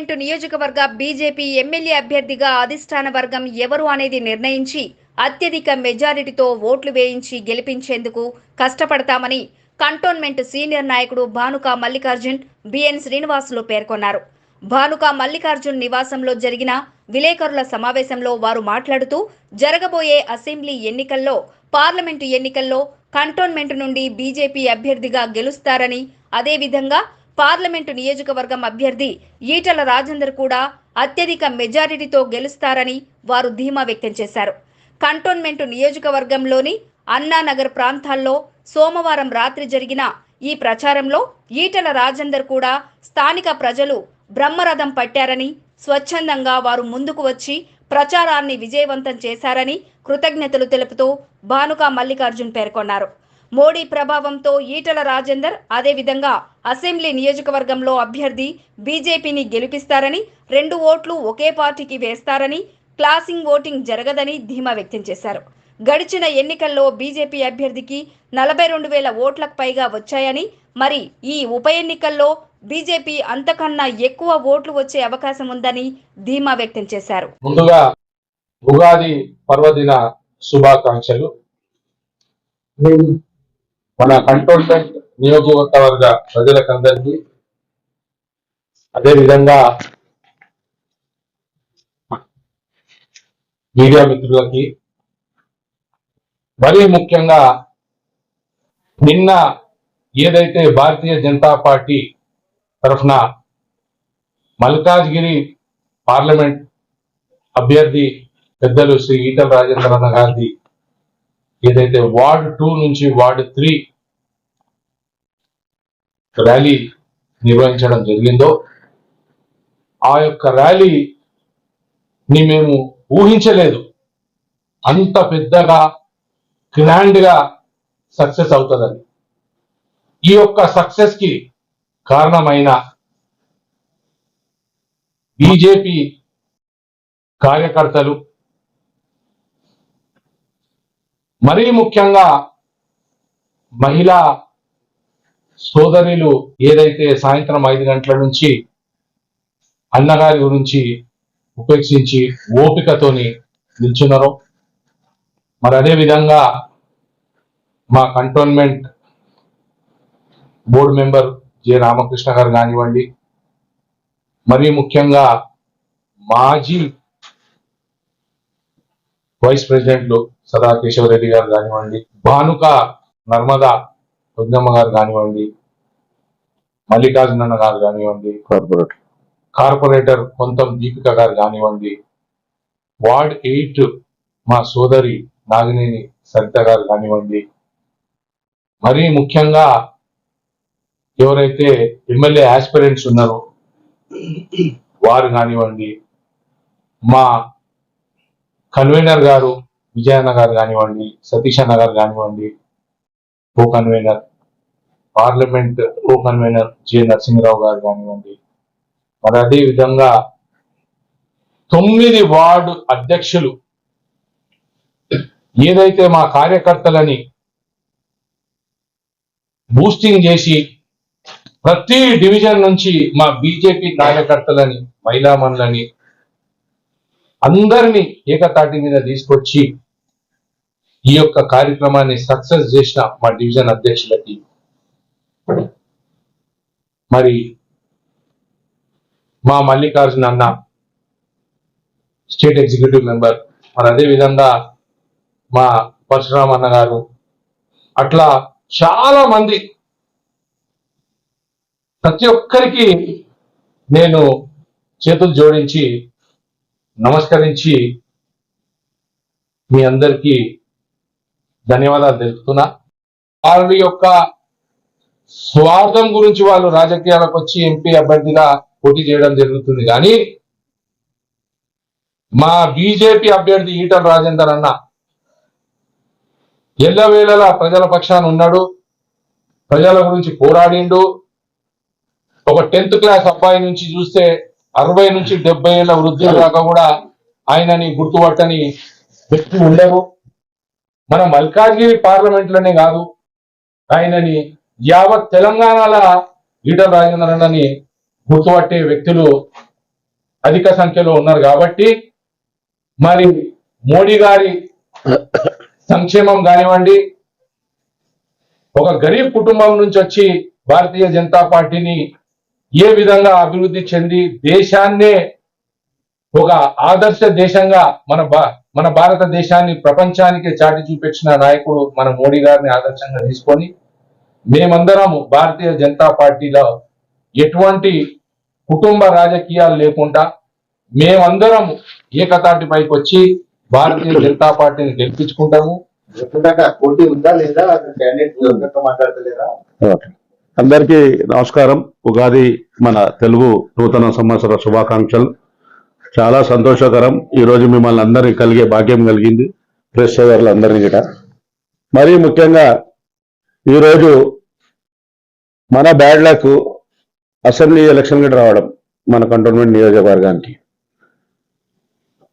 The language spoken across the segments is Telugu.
పార్లమెంటు నియోజకవర్గ బీజేపీ ఎమ్మెల్యే అభ్యర్థిగా అధిష్టాన వర్గం ఎవరు అనేది నిర్ణయించి అత్యధిక మెజారిటీతో ఓట్లు వేయించి గెలిపించేందుకు కష్టపడతామని కంటోన్మెంట్ సీనియర్ నాయకుడు భానుక మల్లికార్జున్ బిఎన్ శ్రీనివాసులు పేర్కొన్నారు. భానుక మల్లికార్జున్ నివాసంలో జరిగిన విలేకరుల సమావేశంలో వారు మాట్లాడుతూ జరగబోయే అసెంబ్లీ ఎన్నికల్లో పార్లమెంటు ఎన్నికల్లో కంటోన్మెంట్ నుండి బీజేపీ అభ్యర్థిగా గెలుస్తారని అదేవిధంగా పార్లమెంటు నియోజకవర్గం అభ్యర్థి ఈటల రాజేందర్ కూడా అత్యధిక మెజారిటీతో గెలుస్తారని వారు ధీమా వ్యక్తం చేశారు. కంటోన్మెంటు నియోజకవర్గంలోని అన్నానగర్ ప్రాంతాల్లో సోమవారం రాత్రి జరిగిన ఈ ప్రచారంలో ఈటల రాజేందర్ కూడా స్థానిక ప్రజలు బ్రహ్మరథం పట్టారని స్వచ్ఛందంగా వారు ముందుకు వచ్చి ప్రచారాన్ని విజయవంతం చేశారని కృతజ్ఞతలు తెలుపుతూ భానుక మల్లికార్జున్ పేర్కొన్నారు. మోడీ ప్రభావంతో ఈటల రాజేందర్ అదేవిధంగా అసెంబ్లీ నియోజకవర్గంలో అభ్యర్థి బీజేపీని గెలిపిస్తారని రెండు ఓట్లు ఒకే పార్టీకి వేస్తారని క్లాసింగ్ ఓటింగ్ జరగదని ధీమా వ్యక్తం చేశారు. గడిచిన ఎన్నికల్లో బీజేపీ అభ్యర్థికి నలభై రెండు వేల ఓట్లకు పైగా వచ్చాయని మరి ఈ ఉప ఎన్నికల్లో బీజేపీ అంతకన్నా ఎక్కువ ఓట్లు వచ్చే అవకాశం ఉందని ధీమా వ్యక్తం చేశారు. ముందుగా ఉగాది పర్వదిన శుభాకాంక్షలు. మన కంటోన్మెంట్ నియోజకవర్గ ప్రజలకందరికీ అదేవిధంగా మీడియా మిత్రులకి మరీ ముఖ్యంగా నిన్న ఏదైతే భారతీయ జనతా పార్టీ తరఫున మల్కాజ్గిరి పార్లమెంట్ అభ్యర్థి పెద్దలు శ్రీ ఈటల రాజేంద్ర అన్న ఏదైతే వార్డ్ టూ నుంచి వార్డ్ త్రీ ర్యాలీ నిర్వహించడం జరిగిందో ఆ యొక్క ర్యాలీని మేము ఊహించలేదు. అంత పెద్దగా గ్రాండ్గా సక్సెస్ అవుతుందని. ఈ యొక్క సక్సెస్కి కారణమైన బీజేపీ కార్యకర్తలు మరీ ముఖ్యంగా మహిళా సోదరులు ఏదైతే సాయంత్రం ఐదు గంటల నుంచి అన్నగారి గురించి ఉపేక్షించి ఓపికతోని నిల్చున్నారో మరి అదే విధంగా మా cantonment board member J Ramakrishna గారు కానివ్వండి మరీ ముఖ్యంగా మాజీ వైస్ ప్రెసిడెంట్లు సదా కేశవరెడ్డి గారు కానివ్వండి భానుక నర్మదా పొద్దమ్మ గారు కానివ్వండి మల్లికార్జునన్న గారు కానివ్వండి కార్పొరేట్ కార్పొరేటర్ కొంతం దీపిక గారు కానివ్వండి వార్డ్ ఎయిట్ మా సోదరి నాగినేని సరిత గారు కానివ్వండి. మరీ ముఖ్యంగా ఎవరైతే ఎమ్మెల్యే ఆస్పిరెంట్స్ ఉన్నారో వారు కానివ్వండి మా కన్వీనర్ గారు విజయన్న గారు కానివ్వండి సతీష్ అన్న గారు కానివ్వండి co convener parliament co convener J Narasimharao గారు కానివ్వండి. మరి అదే విధంగా తొమ్మిది వార్డు అధ్యక్షులు ఏదైతే మా కార్యకర్తలని బూస్టింగ్ చేసి ప్రతి డివిజన్ నుంచి మా బీజేపీ కార్యకర్తలని మహిళామణులని అందరినీ ఏకతాటి మీద తీసుకొచ్చి ఈ యొక్క కార్యక్రమాన్ని సక్సెస్ చేసిన మా డివిజన్ అధ్యక్షులకి. మరి మా మల్లికార్జున అన్న స్టేట్ ఎగ్జిక్యూటివ్ మెంబర్ మరి అదే విధంగా మా పరశురామ్ అన్న గారు అట్లా చాలా మంది ప్రతి ఒక్కరికి నేను చేతులు జోడించి నమస్కరించి మీ అందరికీ ధన్యవాదాలు తెలుపుతున్నా. వారి యొక్క స్వార్థం గురించి వాళ్ళు రాజకీయాలకు వచ్చి ఎంపీ అభ్యర్థిగా పోటీ చేయడం జరుగుతుంది. కానీ మా బీజేపీ అభ్యర్థి ఈటల రాజేందర్ అన్న ఎల్లవేళలా ప్రజల పక్షాన ఉన్నాడు. ప్రజల గురించి పోరాడిండు. ఒక టెన్త్ క్లాస్ అబ్బాయి నుంచి చూస్తే అరవై నుంచి డెబ్బై ఏళ్ళ వృద్ధుల దాకా కూడా ఆయనని గుర్తుపట్టని వ్యక్తి ఉండరు. మన మల్కాజ్గిరి పార్లమెంట్లోనే కాదు ఆయనని యావత్ తెలంగాణల ఈటల రాజేంద్రని గుర్తుపట్టే వ్యక్తులు అధిక సంఖ్యలో ఉన్నారు కాబట్టి మరి మోడీ గారి సంక్షేమం కానివ్వండి ఒక గరీబ్ కుటుంబం నుంచి వచ్చి భారతీయ జనతా పార్టీని ఏ విధంగా అభివృద్ధి చెంది దేశాన్నే ఒక ఆదర్శ దేశంగా మన భా మన భారతదేశాన్ని ప్రపంచానికి చాటి చూపించిన నాయకుడు మన మోడీ గారిని ఆదర్శంగా తీసుకొని మేమందరం భారతీయ జనతా పార్టీలో ఎటువంటి కుటుంబ రాజకీయాలు లేకుండా మేమందరం ఏకతాటిపైకి వచ్చి భారతీయ జనతా పార్టీని గెలిపించుకుంటాము. పోటీ ఉందా లేదా? మాట్లాడతలేదా. అందరికీ నమస్కారం. ఉగాది మన తెలుగు నూతన సంవత్సర శుభాకాంక్షలు. చాలా సంతోషకరం. ఈరోజు మిమ్మల్ని అందరినీ కలిగే భాగ్యం కలిగింది. ప్రెస్ సేవర్లు అందరినీ గిట మరీ ముఖ్యంగా ఈరోజు మన బ్యాడ్ లక్ అసెంబ్లీ ఎలక్షన్ గిట రావడం మన కంటోన్మెంట్ నియోజకవర్గానికి.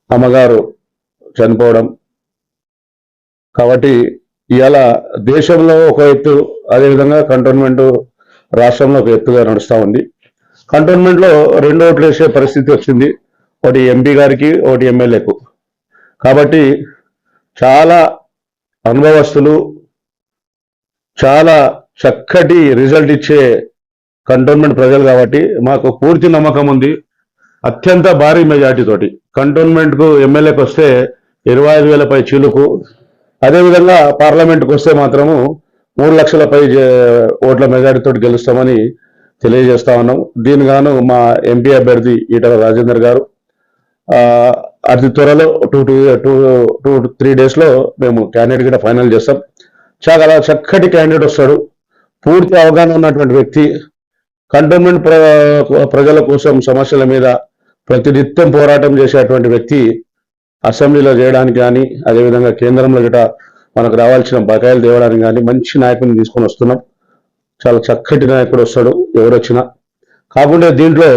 అమ్మగారు చనిపోవడం. కాబట్టి ఇవాళ దేశంలో ఒక ఎత్తు అదేవిధంగా కంటోన్మెంట్ రాష్ట్రంలో ఒక ఎత్తుగా నడుస్తూ ఉంది. కంటోన్మెంట్లో రెండు ఓట్లు వేసే పరిస్థితి వచ్చింది. ఒకటి ఎంపీ గారికి ఒకటి ఎమ్మెల్యేకు కాబట్టి చాలా అనుభవస్తులు చాలా చక్కటి రిజల్ట్ ఇచ్చే కంటోన్మెంట్ ప్రజలు కాబట్టి మాకు పూర్తి నమ్మకం ఉంది. అత్యంత భారీ మెజార్టీతోటి కంటోన్మెంట్కు ఎమ్మెల్యేకి వస్తే ఇరవై ఐదు వేలపై చిలుకు. అదేవిధంగా పార్లమెంట్కి వస్తే మాత్రము మూడు లక్షల పై ఓట్ల మెజారిటీతో గెలుస్తామని తెలియజేస్తా ఉన్నాం. దీనిగాను మా ఎంపీ అభ్యర్థి ఈటల రాజేందర్ గారు అతి త్వరలో two two two two three డేస్లో మేము క్యాండిడేట్ కూడా ఫైనల్ చేస్తాం. చాలా చక్కటి క్యాండిడేట్ వస్తాడు. పూర్తి అవగాహన ఉన్నటువంటి వ్యక్తి. కంటోన్మెంట్ ప్ర ప్రజల కోసం సమస్యల మీద ప్రతినిత్యం పోరాటం చేసేటువంటి వ్యక్తి అసెంబ్లీలో చేయడానికి కానీ అదేవిధంగా కేంద్రంలో గిట మనకు రావాల్సిన బకాయిలు తేవడానికి కానీ మంచి నాయకుడిని తీసుకొని వస్తున్నాం. చాలా చక్కటి నాయకుడు వస్తాడు ఎవరొచ్చినా. కాకుండా దీంట్లో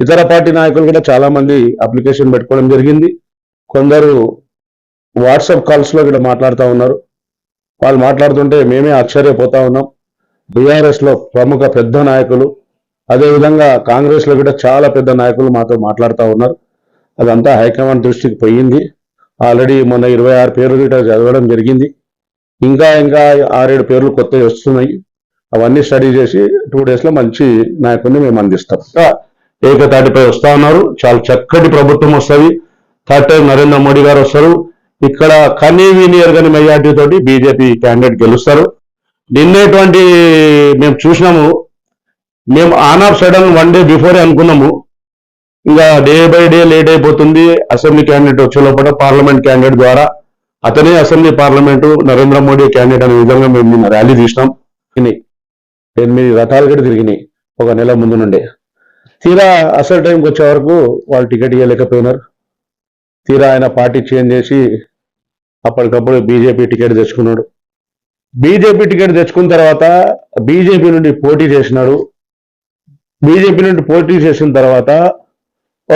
ఇతర పార్టీ నాయకులు కూడా చాలామంది అప్లికేషన్ పెట్టుకోవడం జరిగింది. కొందరు వాట్సాప్ కాల్స్లో కూడా మాట్లాడుతూ ఉన్నారు. వాళ్ళు మాట్లాడుతుంటే మేమే ఆశ్చర్యపోతా ఉన్నాం. బీఆర్ఎస్లో ప్రముఖ పెద్ద నాయకులు అదేవిధంగా కాంగ్రెస్లో కూడా చాలా పెద్ద నాయకులు మాతో మాట్లాడుతూ ఉన్నారు. అదంతా హైకమాండ్ దృష్టికి పోయింది. ఆల్రెడీ మొన్న ఇరవై ఆరు పేర్లు గిట్ట చదవడం జరిగింది. ఇంకా ఇంకా ఆరేడు పేర్లు కొత్తవి వస్తున్నాయి. అవన్నీ స్టడీ చేసి టూ డేస్లో మంచి నాయకుడిని మేము అందిస్తాం. ఏకతాటిపై వస్తా ఉన్నారు చాలా చక్కటి ప్రభుత్వం వస్తుంది. థర్డ్ టైం నరేంద్ర మోడీ గారు వస్తారు. ఇక్కడ కన్వీనియర్ గాని మెజార్టీ తోటి బీజేపీ క్యాండిడేట్ గెలుస్తారు. నిన్నేటువంటి మేము చూసినాము. మేము on off sudden one day before అనుకున్నాము. ఇంకా డే బై డే లేట్ అయిపోతుంది. అసెంబ్లీ క్యాండిడేట్ వచ్చే లోపల పార్లమెంట్ క్యాండిడేట్ ద్వారా అతనే assembly parliament Narendra Modi candidate అనే విధంగా మేము నిన్న ర్యాలీ తీసినాం ఎనిమిది రథాలు కూడా తిరిగినాయి ఒక నెల ముందు నుండే. తీరా అసలు టైంకి వచ్చే వరకు వాళ్ళు టికెట్ ఇవ్వలేకపోయినారు తీరా ఆయన పార్టీ చేంజ్ చేసి అప్పటికప్పుడు బీజేపీ టికెట్ తెచ్చుకున్నాడు. బీజేపీ టికెట్ తెచ్చుకున్న తర్వాత బీజేపీ నుండి పోటీ చేసినాడు. బీజేపీ నుండి పోటీ చేసిన తర్వాత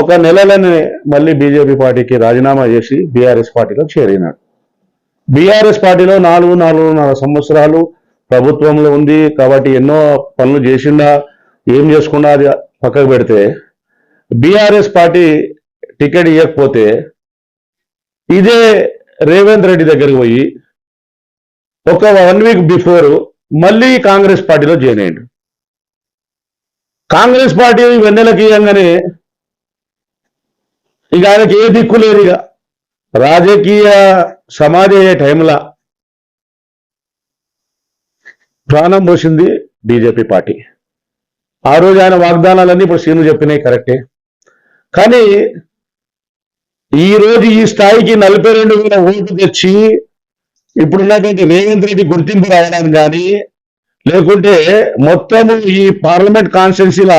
ఒక నెలలోనే మళ్ళీ బీజేపీ పార్టీకి రాజీనామా చేసి బీఆర్ఎస్ పార్టీలో చేరినాడు. బీఆర్ఎస్ పార్టీలో నాలుగు నాలుగున్నర సంవత్సరాలు ప్రభుత్వంలో ఉంది. కాబట్టి ఎన్నో పనులు చేసిండా ఏం చేసుకున్నా అది పక్కకు పెడితే బీఆర్ఎస్ పార్టీ టికెట్ ఇవ్వకపోతే ఇదే రేవంత్ రెడ్డి దగ్గరికి పోయి ఒక వన్ వీక్ బిఫోర్ మళ్ళీ కాంగ్రెస్ పార్టీలో జాయిన్ అయ్యాడు. కాంగ్రెస్ పార్టీ వెన్నెలకి ఇవ్వగానే ఇక ఆయనకి ఏ దిక్కు లేదు ఇక. రాజకీయ సమాధి అయ్యే టైంలో ప్రాణం పోసింది బీజేపీ పార్టీ. ఆ రోజు ఆయన వాగ్దానాలన్నీ ఇప్పుడు సీను చెప్పినాయి కరెక్టే. కానీ ఈ రోజు ఈ స్థాయికి నలభై రెండు వేల ఓట్లు తెచ్చి ఇప్పుడున్నటువంటి రేవంత్ రెడ్డి గుర్తింపు రావడానికి కానీ లేకుంటే మొత్తము ఈ పార్లమెంట్ కాన్స్టిట్యున్సీల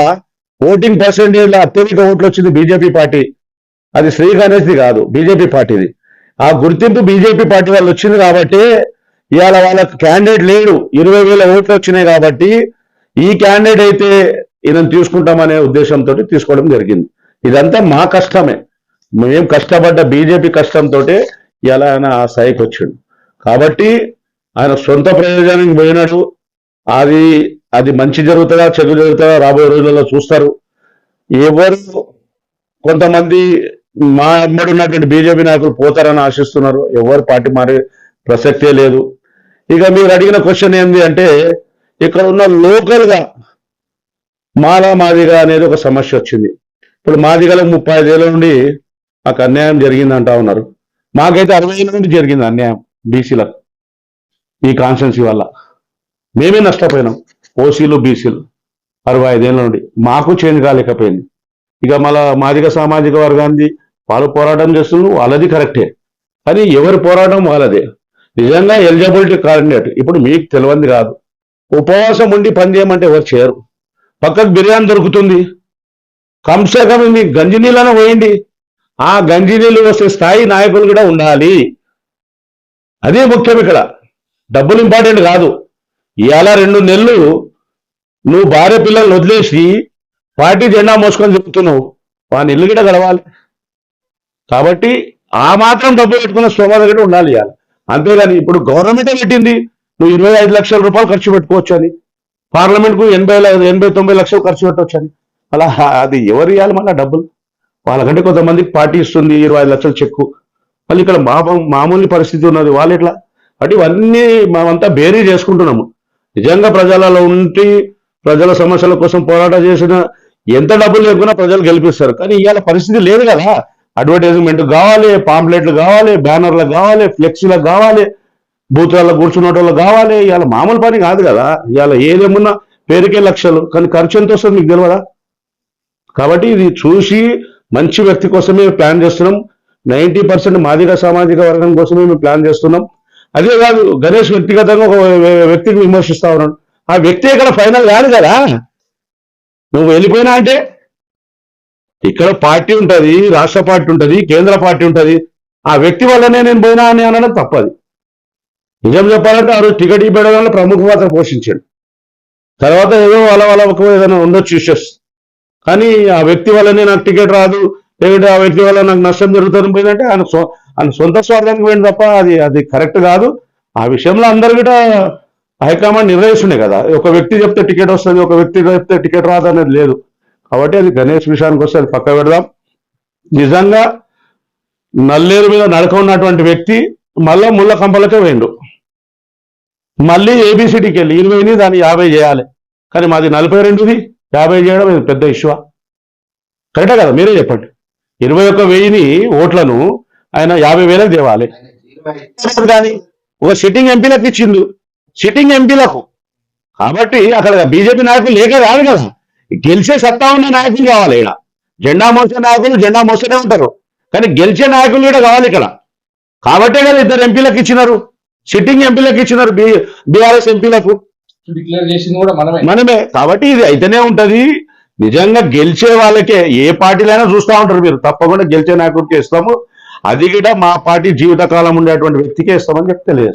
ఓటింగ్ పర్సెంటేజ్లో అత్యధిక ఓట్లు వచ్చింది బీజేపీ పార్టీ. అది శ్రీ గణేష్ది కాదు బీజేపీ పార్టీది. ఆ గుర్తింపు బీజేపీ పార్టీ వాళ్ళు వచ్చింది కాబట్టి ఇవాళ వాళ్ళకి క్యాండిడేట్ లేడు. ఇరవై వేల ఓట్లు వచ్చినాయి కాబట్టి ఈ క్యాండిడేట్ అయితే ఈయన తీసుకుంటామనే ఉద్దేశంతో తీసుకోవడం జరిగింది. ఇదంతా మా కష్టమే. మేము కష్టపడ్డ బీజేపీ కష్టంతో ఇలా ఆయన ఆ స్థాయికి వచ్చాడు. కాబట్టి ఆయన సొంత ప్రయోజనానికి పోయినట్టు అది అది మంచి జరుగుతుందా చెడు జరుగుతుందా రాబోయే రోజుల్లో చూస్తారు. ఎవరు కొంతమంది మా అమ్మడు ఉన్నటువంటి బీజేపీ నాయకులు పోతారని ఆశిస్తున్నారు. ఎవరు పార్టీ మారే ప్రసక్తే లేదు. ఇక మీరు అడిగిన క్వశ్చన్ ఏంది అంటే ఇక్కడ ఉన్న లోకల్గా మాలా మాదిగా అనేది ఒక సమస్య వచ్చింది. ఇప్పుడు మాదిగలకు ముప్పై ఐదేళ్ళ నుండి మాకు అన్యాయం జరిగింది అంటా ఉన్నారు. మాకైతే అరవై ఏళ్ళ నుండి జరిగింది అన్యాయం బీసీలకు ఈ కాన్స్టెన్సీ వల్ల. మేమే నష్టపోయినాం ఓసీలు బీసీలు అరవై ఐదేళ్ళ నుండి. మాకు చేంజ్ కాలేకపోయింది. ఇక మళ్ళా మాదిగ సామాజిక వర్గాన్ని వాళ్ళు పోరాటం చేస్తున్నారు వాళ్ళది కరెక్టే. కానీ ఎవరి పోరాటం వాళ్ళదే. నిజంగా ఎలిజిబిలిటీ క్యాండిడేట్ ఇప్పుడు మీకు తెలియంది కాదు. ఉపవాసం ఉండి పని చేయమంటే ఎవరు చేయరు. పక్కకు బిర్యానీ దొరుకుతుంది. కంసే కమ్ మీ గంజి నీళ్ళను పోయింది ఆ గంజి నీళ్ళు వస్తే స్థాయి నాయకులు కూడా ఉండాలి. అదే ముఖ్యం ఇక్కడ. డబ్బులు ఇంపార్టెంట్ కాదు. ఇవాళ రెండు నెలలు నువ్వు భార్య పిల్లల్ని వదిలేసి పార్టీ జెండా మోసుకొని చెప్తున్నావు వాని ఇల్లు కూడా గడవాలి. కాబట్టి ఆ మాత్రం డబ్బు పెట్టుకున్న స్తోమత కూడా ఉండాలి ఇవాళ. అంతేగాని ఇప్పుడు గవర్నమెంటే పెట్టింది. నువ్వు ఇరవై ఐదు లక్షల రూపాయలు ఖర్చు పెట్టుకోవచ్చు అని. పార్లమెంట్కు ఎనభై ఎనభై తొంభై లక్షలు ఖర్చు పెట్టవచ్చు అని. అలా అది ఎవరు ఇవ్వాలి మళ్ళీ డబ్బులు? వాళ్ళకంటే కొంతమందికి పార్టీ ఇస్తుంది ఇరవై ఐదు లక్షల చెక్కు. మళ్ళీ ఇక్కడ మా మామూలు పరిస్థితి ఉన్నది. వాళ్ళు ఇట్లా అంటే ఇవన్నీ మేమంతా బేరీ చేసుకుంటున్నాము. నిజంగా ప్రజలలో ఉండి ప్రజల సమస్యల కోసం పోరాటం చేసిన ఎంత డబ్బులు లేకున్నా ప్రజలు గెలిపిస్తారు. కానీ ఇవాళ పరిస్థితి లేదు కదా. అడ్వర్టైజ్మెంట్ కావాలి పాంప్లెట్లు కావాలి బ్యానర్లు కావాలి ఫ్లెక్సీలకు కావాలి బూత్లలో కూర్చున్న కావాలి. ఇవాళ మామూలు పని కాదు కదా. ఇవాళ ఏదేమున్నా పేరుకే లక్షలు కానీ ఖర్చు ఎంత వస్తుంది మీకు తెలియదా కాబట్టి ఇది చూసి మంచి వ్యక్తి కోసమే ప్లాన్ చేస్తున్నాం. నైంటీ పర్సెంట్ మాదిగ సామాజిక వర్గం కోసమే మేము ప్లాన్ చేస్తున్నాం. అదే కాదు గణేష్ వ్యక్తిగతంగా ఒక వ్యక్తికి వ్యక్తిని విమర్శిస్తా ఉన్నాడు. ఆ వ్యక్తి ఇక్కడ ఫైనల్ కాదు కదా. నువ్వు వెళ్ళిపోయినా అంటే ఇక్కడ పార్టీ ఉంటుంది రాష్ట్ర పార్టీ ఉంటుంది కేంద్ర పార్టీ ఉంటుంది. ఆ వ్యక్తి వల్లనే నేను పోయినా అని అనడం తప్పది. నిజం చెప్పాలంటే ఆ రోజు టికెట్ ఇవ్వడం వల్ల ప్రముఖ పాత్ర పోషించాడు. తర్వాత ఏదో వాళ్ళ ఒక ఏదైనా ఉండొచ్చు ఇష్యూస్ కానీ ఆ వ్యక్తి వల్లనే నాకు టికెట్ రాదు లేదంటే ఆ వ్యక్తి వల్ల నాకు నష్టం జరుగుతుంది పోయిందంటే ఆయన సొ- ఆయన సొంత స్వార్థానికి పోయింది తప్ప అది అది కరెక్ట్ కాదు. ఆ విషయంలో అందరు కూడా హైకమాండ్ నిర్ణయిస్తుండే కదా. ఒక వ్యక్తి చెప్తే టికెట్ వస్తుంది ఒక వ్యక్తి చెప్తే టికెట్ రాదు అనేది లేదు. కాబట్టి అది గణేష్ విషయానికి వస్తే అది పక్క పెడదాం. నిజంగా నల్లేరు మీద నడక ఉన్నటువంటి వ్యక్తి మళ్ళా ముళ్ళ కంపలకే వేయండు మళ్ళీ ఏబిసిడికి వెళ్ళి ఇరవైని దాన్ని యాభై చేయాలి. కానీ మాది నలభై రెండుది యాభై చేయడం ఇది పెద్ద ఇష్యూ. కరెక్టే కదా మీరే చెప్పండి. ఇరవై ఒక్క వెయ్యిని ఓట్లను ఆయన యాభై వేలకు తేవాలి. కానీ ఒక సిట్టింగ్ ఎంపీలకు ఇచ్చిండు. సిట్టింగ్ ఎంపీలకు. కాబట్టి అక్కడ బీజేపీ నాయకులు లేక రాదు కదా. గెలిచే సత్తా ఉన్న నాయకులు కావాలి ఇక్కడ జెండా మోసే నాయకులు జెండా మోస్తూనే ఉంటారు. కానీ గెలిచే నాయకులు కూడా కావాలి ఇక్కడ. కాబట్టే కదా ఇద్దరు ఎంపీలకు ఇచ్చినారు. సిట్టింగ్ ఎంపీలకు ఇచ్చినారు బి బీఆర్ఎస్ ఎంపీలకు. మనమే. కాబట్టి ఇది అయితేనే ఉంటది. నిజంగా గెలిచే వాళ్ళకే ఏ పార్టీలైనా చూస్తూ ఉంటారు మీరు. తప్పకుండా గెలిచే నాయకుడికి ఇస్తాము. అది కూడా మా పార్టీ జీవితకాలం ఉండేటువంటి వ్యక్తికే ఇస్తామని కదా.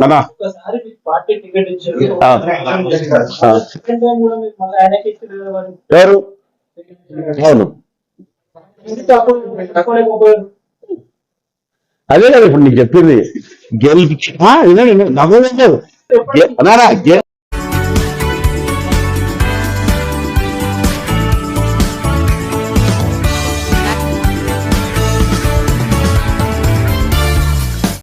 మరి. ఎవరు అవును? అదే కదా ఇప్పుడు నీకు చెప్పింది. గెలిచి ఆ,